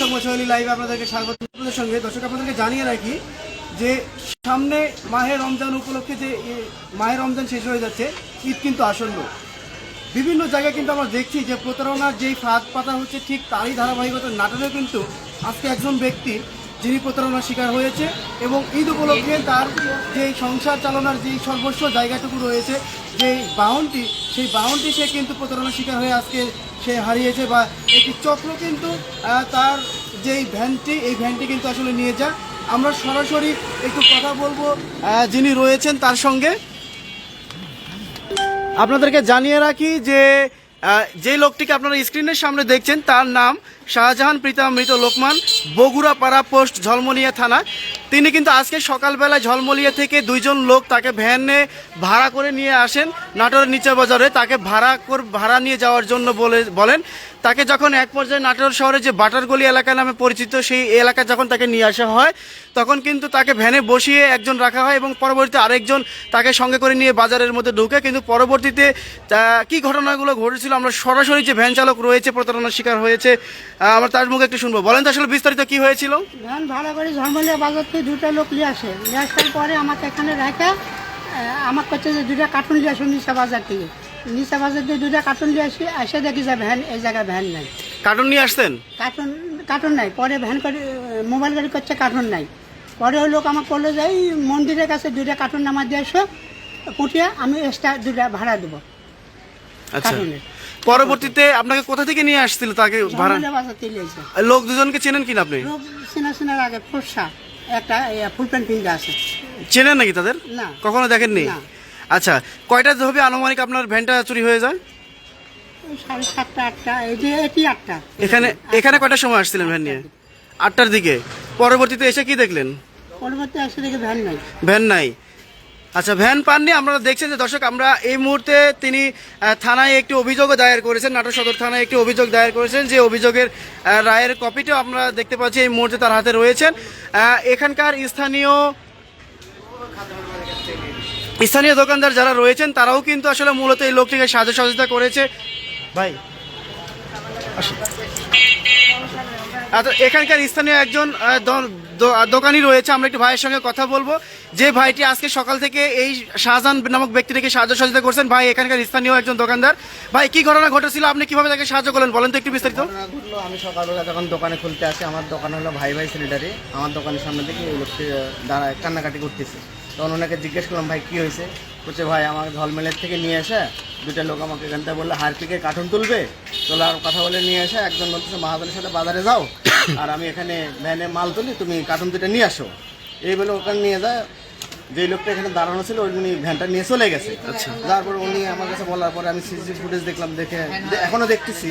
সময় লাইভে আপনাদেরকে স্বাগত সঙ্গে। দর্শক, আপনাদেরকে জানিয়ে রাখি যে সামনে মাহে রমজান উপলক্ষে যে মাহে রমজান শেষ হয়ে যাচ্ছে, ঈদ কিন্তু আসন্ন। বিভিন্ন জায়গায় কিন্তু আমরা দেখছি যে প্রতারণার যেই ফাঁদ পাতা হচ্ছে, ঠিক তারই ধারাবাহিকতা নাটনেও কিন্তু আজকে একজন ব্যক্তি যিনি প্রতারণার শিকার হয়েছে এবং ঈদ উপলক্ষে তার যে সংসার চালানোর যেই সর্বস্ব জায়গাটুকু রয়েছে যেই বাহনটি সেই বাহনটি সে কিন্তু প্রতারণার শিকার হয়ে আজকে সে হারিয়েছে বা একটি চক্র কিন্তু তার যেই ভ্যানটি, এই ভ্যানটি কিন্তু আসলে নিয়ে যায়। আমরা সরাসরি একটু কথা বলব যিনি রয়েছেন তার সঙ্গে। আপনাদেরকে জানিয়ে রাখি যে যে লোকটিকে আপনারা স্ক্রিনের সামনে দেখছেন, তার নাম শাহজাহান প্রীতম মৃত লোকমান বগুড়া পাড়া পোস্ট ঝলমলিয়া থানা। তিনি কিন্তু আজকে সকালবেলা ঝলমলিয়া থেকে দুইজন লোক তাকে ভ্যানে ভাড়া করে নিয়ে আসেন নাটোরের নিচে বাজারে। তাকে ভাড়া ভাড়া নিয়ে যাওয়ার জন্য বলে বলেন। তাকে যখন এক পর্যায়ে নাটোর শহরে যে বাটারগলি এলাকা নামে পরিচিত, সেই এলাকা যখন তাকে নিয়ে আসা হয়, তখন কিন্তু তাকে ভ্যানে বসিয়ে একজন রাখা হয় এবং পরবর্তীতে আরেকজন তাকে সঙ্গে করে নিয়ে বাজারের মধ্যে ঢুকে। কিন্তু পরবর্তীতে কি ঘটনাগুলো ঘটেছিল, আমরা সরাসরি যে ভ্যান চালক রয়েছে, প্রতারণার শিকার হয়েছে আমরা তার মুখে একটু শুনব। বলেন তো আসলে বিস্তারিত কি হয়েছিল? ভ্যান ভাড়া করে ঝলমলিয়া বাজার থেকে দুটো লোক নিয়ে আসে। নিয়ে আসার পরে আমাকে এখানে রাখা আমার কাছে যে দুটা কার্টুন নিয়ে আসো নিশা বাজার থেকে। নিশা বাজার থেকে দুটা কার্টুন নিয়ে আসি এসে দেখি যে ভ্যান এই জায়গায় ভ্যান নাই। কার্টুন নিয়ে আসতেন কার্টুন কার্টুন নাই। পরে ভ্যান করে মোবাইল গাড়ি করছে কার্টুন নাই। পরে ওই লোক আমার করল যে মন্দিরের কাছে দুটা কার্টুন নামার দিয়ে এসো পুটিয়ে আমি এক্সট্রা দুটা ভাড়া দেবো। আচ্ছা। পরবর্তীতে আপনাকে কোথা থেকে নিয়ে আসছিল তাকে ভাড়া? লোক দুজনকে চেনেন কিনা আপনি? লোক সিনা সিনার আগে ফর্সা একটা ফুল প্যান্ট পিনতে আছে। চেনেন নাকি তাদের? না। কখনো দেখেননি? না। আচ্ছা কয়টা হবে আনুমানিক আপনার ভ্যানটা চুরি হয়ে যায়? সাড়ে সাতটা আটটা এই যে এটি আটটা। এখানে এখানে কয়টার সময় আসছিলেন ভ্যান নিয়ে? আটটার দিকে। পরবর্তীতে এসে কি দেখলেন? পরবর্তী আসে দেখে ভ্যান নাই। ভ্যান নাই। আচ্ছা ভ্যান পাননি আপনারা দেখছেন যে দর্শক আমরা এই মুহূর্তে তিনি থানায় একটি অভিযোগও দায়ের করেছেন নাটোর সদর থানায় একটি অভিযোগ দায়ের করেছেন যে অভিযোগের রায়ের কপিটাও আমরা দেখতে পাচ্ছি এই মুহূর্তে তার হাতে রয়েছেন। এখানকার স্থানীয় স্থানীয় দোকানদার যারা রয়েছেন, তারাও কিন্তু আসলে মূলত এই লোকটিকে সাহায্য সহযোগিতা করেছে। ভাই। আচ্ছা এখানকার স্থানীয় একজন দোকানি রয়েছে, আমরা একটি ভাইয়ের সঙ্গে কথা বলব। যে ভাইটি আজকে সকাল থেকে এই শাহজাহান নামক ব্যক্তিটিকে সাহায্য সহযোগিতা করছেন, ভাই, এখানকার স্থানীয় একজন দোকানদার। ভাই, কি ঘটনা ঘটেছিল? আপনি কীভাবে তাকে সাহায্য করলেন? বলেন তো একটু বিস্তারিত। আমি সকালবেলা যখন দোকানে খুলতে আসি, আমার দোকান হলো ভাই ভাই সেনেটারি আমার দোকানের সামনে থেকে এই লোকটি দাঁড়ায়, কান্নাকাটি করতেছে। তখন ওনাকে জিজ্ঞেস করলাম ভাই কি হয়েছে? বলছে ভাই আমার ঝলমেলের থেকে নিয়ে এসে দুটা লোক আমাকে এখান থেকে বলল হারপিকে কার্টুন তুলবে? তোলার কথা বলে নিয়ে এসে একজন বলতেছে মাহাজনের সাথে বাজারে যাও আর আমি এখানে ভ্যানে মাল তুলি তুমি কার্টুন দুটা নিয়ে আসো। এই বলে ওখানে নিয়ে যায়। যে লোকটা এখানে দাঁড়ানো ছিল ওই উনি ভ্যানটা নিয়ে চলে গেছে। আচ্ছা। তারপর উনি আমার কাছে বলার পরে আমি সিসিটিভি ফুটেজ দেখলাম দেখে দে- এখনও দেখতেছি।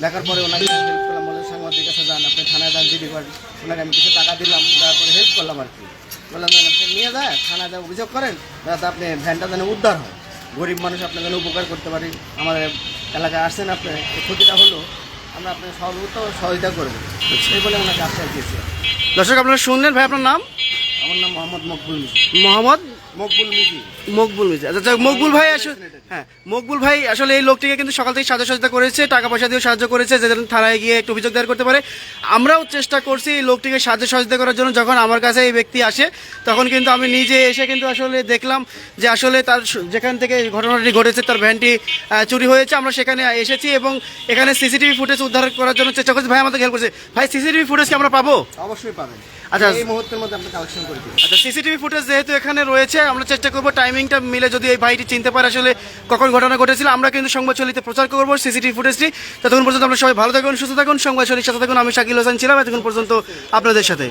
দেখার পরে ওনাকে হেল্প করলাম সাংবাদিক কাছে যান আপনি থানায় যান দিদি করেন। ওনাকে আমি কিছু টাকা দিলাম তারপরে হেল্প করলাম আর কি। বললাম যে আপনি নিয়ে যায় থানায় যা অভিযোগ করেন যাতে আপনি ভ্যানটা যেন উদ্ধার হয়। গরিব মানুষ আপনার যেন উপকার করতে পারি। আমাদের এলাকায় আসছেন আপনি এই ক্ষতিটা হলো আমরা আপনার সর্বোচ্চ সহযোগিতা করব। সেই বলে ওনাকে আশ্বাস দিয়েছি। দর্শক আপনারা শুনলেন ভাই আপনার নাম? আমার নাম মোহাম্মদ মকবুল মোহাম্মদ মকবুল মিজি। মকবুল আচ্ছা মকবুল ভাই আসলে হ্যাঁ মকবুল ভাই আসলে এই লোকটিকে কিন্তু সকাল থেকে সাহায্য সহযোগিতা করেছে টাকা পয়সা দিয়েও সাহায্য করেছে যে থানায় গিয়ে একটু অভিযোগ দায়ের করতে পারে। আমরাও চেষ্টা করছি এই লোকটিকে সাহায্য সহযোগিতা করার জন্য। যখন আমার কাছে এই ব্যক্তি আসে তখন কিন্তু আমি নিজে এসে কিন্তু আসলে দেখলাম যে আসলে তার যেখান থেকে ঘটনাটি ঘটেছে তার ভ্যানটি চুরি হয়েছে। আমরা সেখানে এসেছি এবং এখানে সিসিটিভি ফুটেজ উদ্ধার করার জন্য চেষ্টা করছি। ভাই আমাদের হেল্প করছে। ভাই সিসিটিভি ফুটেজ কি আমরা পাবো? অবশ্যই পাবেন। আচ্ছা। এই মুহূর্তের মধ্যে আপনি কালেকশন করে আচ্ছা সিসিটিভি ফুটেজ যেহেতু এখানে রয়েছে আমরা চেষ্টা করব টাইমিংটা মিলে যদি এই ভাইটি চিনতে পারে আসলে কখন ঘটনা ঘটেছিল, আমরা কিন্তু সংবাদ চলিতে প্রচার করব সিসিটিভি ফুটেজটি ততক্ষণ পর্যন্ত আমরা সবাই ভালো থাকুন, সুস্থ থাকুন, সংবাদ চলির সাথে থাকুন। আমি শাকিল হোসেন ছিলাম, এতক্ষণ পর্যন্ত আপনাদের সাথে।